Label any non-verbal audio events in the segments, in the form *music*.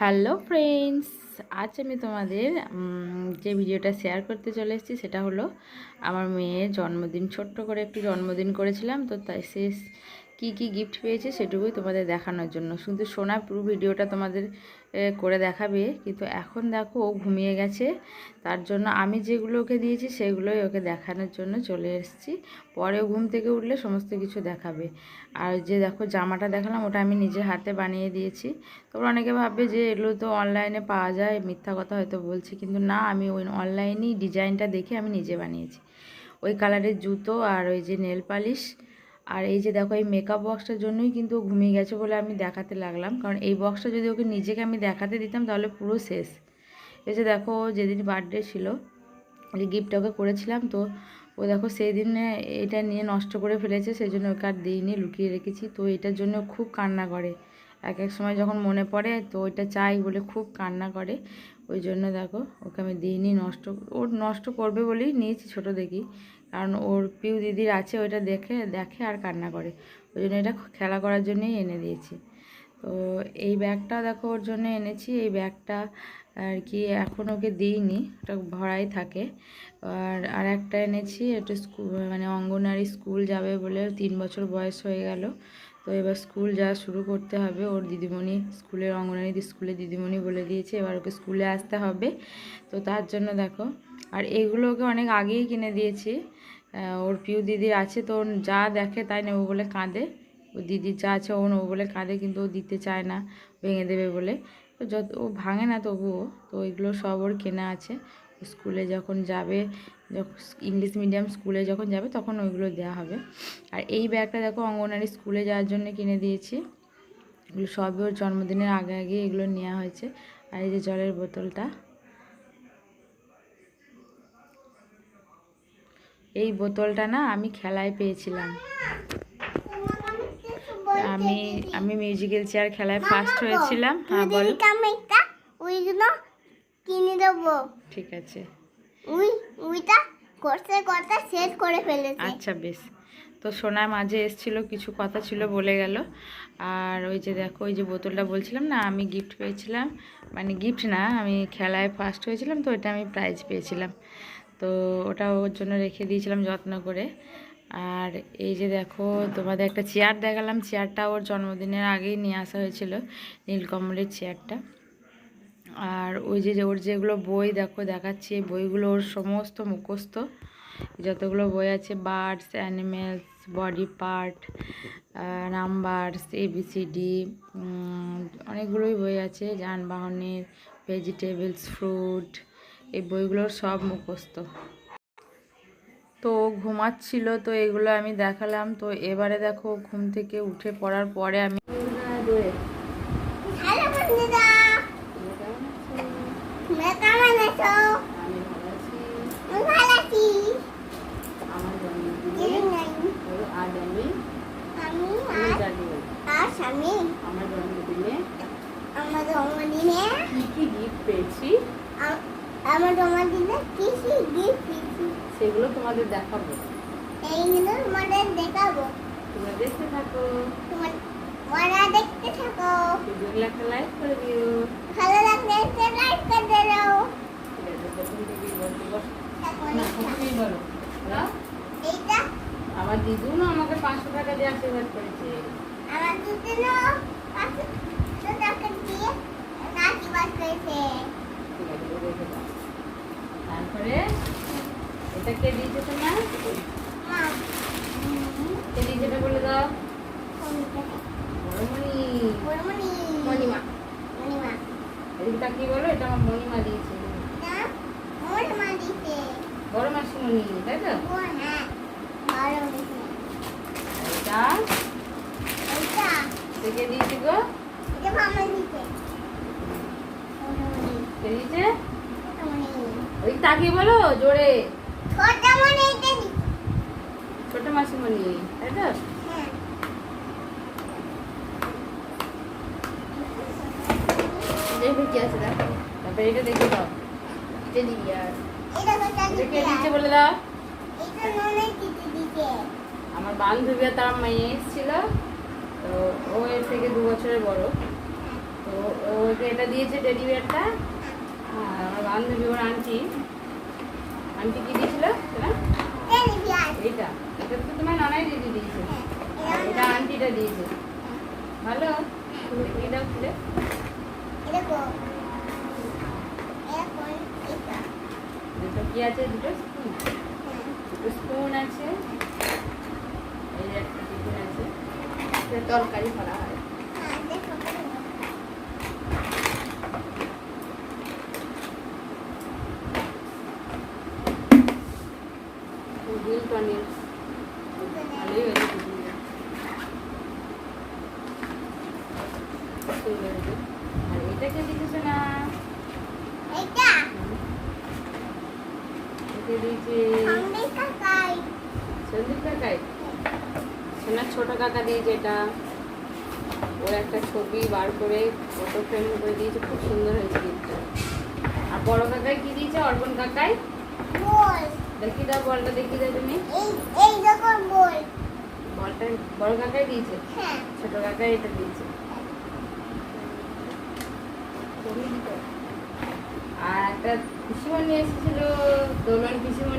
Hello friends, আজ আমি তোমাদের যে ভিডিওটা শেয়ার করতে চলে এসেছি সেটা হলো, আমার মেয়ের জন্মদিন, ছোট্ট করে একটু জন্মদিন করেছিলাম, তো তাই সে কী কী গিফট পেয়েছে সেটুকুই তোমাদের দেখানোর জন্য। শুধু সোনা পুরো ভিডিওটা তোমাদের করে দেখাবে। কিন্তু এখন দেখো, ও ঘুমিয়ে গেছে। তার জন্য আমি যেগুলো ওকে দিয়েছি সেগুলোই ওকে দেখানোর জন্য চলে এসেছি। পরেও ঘুম থেকে উঠলে সমস্ত কিছু দেখাবে। আর যে দেখো, জামাটা দেখালাম, ওটা আমি নিজে হাতে বানিয়ে দিয়েছি। তোমরা অনেকে ভাববে যে এগুলো তো অনলাইনে পাওয়া যায়, মিথ্যা কথা হয়তো বলছি। কিন্তু না, আমি ওই অনলাইনেই ডিজাইনটা দেখে আমি নিজে বানিয়েছি। ওই কালারের জুতো আর ওই যে নেল পালিশ আর এই যে দেখো, এই মেকআপ বক্সটার জন্যই কিন্তু ও ঘুমিয়ে গেছে বলে আমি দেখাতে লাগলাম। কারণ এই বক্সটা যদি ওকে নিজেকে আমি দেখাতে দিতাম, তাহলে পুরো শেষ। এই যে দেখো ও যেদিন বার্থডে ছিল যে গিফট ওকে করেছিলাম, তো ও দেখো সেই দিন এটা নিয়ে নষ্ট করে ফেলেছে সেই জন্য ওকে আর দিইনি, লুকিয়ে রেখেছি। তো এটার জন্য ও খুব কান্না করে। এক এক সময় যখন মনে পড়ে, তো ওইটা চাই বলে খুব কান্না করে। ওই জন্য দেখো, ওকে আমি দিইনি, নষ্ট ওর নষ্ট করবে বলেই নিয়েছি ছোটো দেখি। কারণ ওর পিউ দিদির আছে, ওইটা দেখে দেখে আর কান্না করে। ওই জন্য এটা খেলা করার জন্যই এনে দিয়েছি। তো এই ব্যাগটা দেখো, ওর জন্য এনেছি। এই ব্যাগটা আর কি এখন ওকে দিইনি, ওটা ভরাই থাকে। আর আর একটা এনেছি, এটা স্কুল মানে অঙ্গনারী স্কুল যাবে বলে তিন বছর বয়স হয়ে গেল। তো এবার স্কুল যাওয়া শুরু করতে হবে। ওর দিদিমণি স্কুলের, অঙ্গনারী স্কুলে দিদিমণি বলে দিয়েছে, এবার ওকে স্কুলে আসতে হবে। তো তার জন্য দেখো, আর এগুলো ওকে অনেক আগেই কিনে দিয়েছি। ওর পিউ দিদির আছে তো যা দেখে তাই নেব বলে কাঁদে। ও দিদির যা আছে ও নেব বলে কাঁদে কিন্তু ও দিতে চায় না, ভেঙে দেবে বলে। তো যত ও ভাঙে না তবুও তো এগুলো সব ওর কেনা আছে। স্কুলে যখন যাবে যখন ইংলিশ মিডিয়াম স্কুলে যখন যাবে তখন ওইগুলো দেওয়া হবে। আর এই ব্যাগটা দেখো অঙ্গনারী স্কুলে যাওয়ার জন্য কিনে দিয়েছি। এগুলো সবই ওর জন্মদিনের আগে আগে এগুলো নেওয়া হয়েছে। আর এই যে জলের বোতলটা এই বোতলটা না আমি খেলায় পেয়েছিলাম। আমি আমি মিউজিক্যাল চেয়ার খেলায় ফার্স্ট হয়েছিলাম। হ্যাঁ বলো। ওইগুলো কিনে দেবো। ঠিক আছে। উই উইটা করতে করতে শেষ করে ফেলেছে। আচ্ছা বেশ। তো সোনার মাঝে এসছিল কিছু কথা ছিল বলে গেল। আর ওই যে দেখো ওই যে বোতলটা বলছিলাম না আমি গিফট পেয়েছিলাম। মানে গিফট না আমি খেলায় ফার্স্ট হয়েছিলাম তো এটা আমি প্রাইজ পেয়েছিলাম। তো ওটা ওর জন্য রেখে দিয়েছিলাম যত্ন করে। আর এই যে দেখো, তোমাদের একটা চেয়ার দেখালাম। চেয়ারটা ওর জন্মদিনের আগেই নিয়ে আসা হয়েছিল, নীলকমলের চেয়ারটা আর ওই যে ওর যেগুলো বই দেখো, দেখাচ্ছি বইগুলো ওর সমস্ত মুখস্থ। যতগুলো বই আছে birds animals body part numbers A B C D অনেকগুলোই বই আছে। যানবাহনের ভেজিটেবলস ফ্রুট এই বইগুলোর সব মুখস্থ। তো ও ঘুমাচ্ছিল তো এগুলো আমি দেখালাম। তো এবারে দেখো ঘুম থেকে উঠে পড়ার পরে আমি আমার জন্মদিনে কি কি গিফট পেয়েছি? আমার জন্মদিনে কি পেয়েছি সেগুলো তোমাদের দেখাবো। এইগুলো তোমাদের দেখাবো। তোমরা দেখতে থাকো। তোমার দেখতে থাকো। ভিডিওগুলো একটা লাইক করে দিও। ভালো লাগলে একটা লাইক করে দাও। আমার দিদুন আমাকে পাঁচশো টাকা দিয়ে আশীর্বাদ করেছে। আমার দুজনও পাঁচশো টাকা দিয়ে আশীর্বাদ করেছে ঠিক আছে ও রেখে দাও তারপরে এটা কে দিয়েছে তোমার? কে দিয়েছে এটা বলে দাও। কোনটা বড়মণি বড়মণি মণিমা। এদিকটা কি বলো? এটা আমার মণিমা দিয়েছে। বড় মাসিমণি তাই তো? হ্যাঁ। এটা থেকে দিয়েছি গো? এটা কে দিয়েছে? ওই তাকিয়ে বলো? জোরে। ছোট মাসিমণি তাই তো? হ্যাঁ। দেখবে কি আছে দেখো। তারপরে এটা দেখে দাও। এটা দিবি আর। এটা কে দিচ্ছে বলে দাও? আমার বান্ধবী আর তার মেয়ে এসেছিল তো ও এর থেকে দু বছরের বড়। তো ওকে এটা দিয়েছে টেডি বিয়ারটা আর আমার বান্ধবী ওর আন্টি আন্টি কি দিয়েছিল? টেডি এটা তো তোমার নানাই দিদি দিয়েছে। এটা আন্টিটা দিয়েছে। ভালো? এটাও খুলে। এটা দুটো কি আছে? দুটো স্পুন দুটো স্পুন আছে। এই একটা টিফিন আছে। এটা তরকারি করা হয় হ্যাঁ দেখো গ্রিল টনিক ভালোই হয়েছে টিফিনটা সুন্দর হয়েছে। আর এটা কে দিতেছে না এটা একে দিয়েছে আমি কাকাই সন্দীপ কাকাই সোনার ছোট কাকা দিয়েছে এটা ওর একটা ছবি বার করে ফটো ফ্রেম করে দিয়েছে খুব সুন্দর হয়েছে গিফটটা আর বড় কাকাই কি দিয়েছে? অর্পণ কাকাই দেখি দাও বলটা দেখি দাও তুমি। এই এই বল। বলটা বড় কাকাই দিয়েছে? হ্যাঁ। ছোট কাকাই এটা দিয়েছে। আর একটা পিসিমণি এসেছিল দোলন দেখি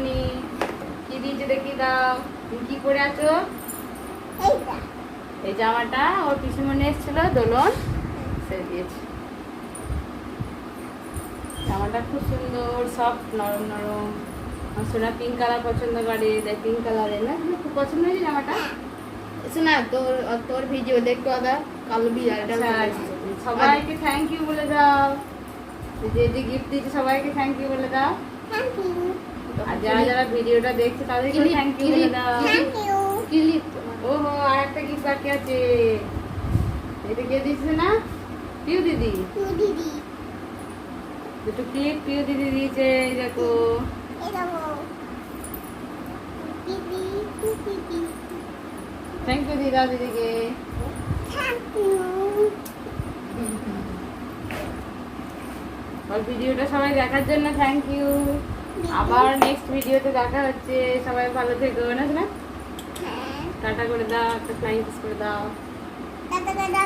দাও। তুমি কি করে আছো? এই জামাটা ওর পিসিমণি এসেছিল দোলন। সে দিয়েছে। জামাটা খুব সুন্দর সফট নরম নরম। সোনা পিঙ্ক কালার পছন্দ করে তাই পিঙ্ক কালারের না খুব পছন্দ হয়েছে জামাটা? শোনা তোর তোর ভিডিও দেখতে হবে কালো বিড়ালটা আচ্ছা, সবাইকে থ্যাংক ইউ বলে দাও। যে যে গিফট দিয়েছে সবাইকে থ্যাংক ইউ বলে দাও। থ্যাংক ইউ আর যারা যারা ভিডিওটা দেখছে তাদেরকে থ্যাংক ইউ বলে দাও। Thank you clip. ওহো আর একটা গিফট বাকি আছে। এটা কে দিয়েছে না? পিউ দিদি। টু দিদি। দুটো ক্লিপ পিউ দিদি দিয়েছে দেখো। এই দেখো। দিদি টু দিদি। থ্যাংক ইউ দিদা দিদিকে। থ্যাংক ইউ *laughs* আর ভিডিওটা সবাই দেখার জন্য থ্যাংক ইউ আবার নেক্সট ভিডিওতে দেখা হচ্ছে। সবাই ভালো থেকো না হ্যাঁ। টাটা করে দাও একটা ফ্লাইং করে দাও। Tata tata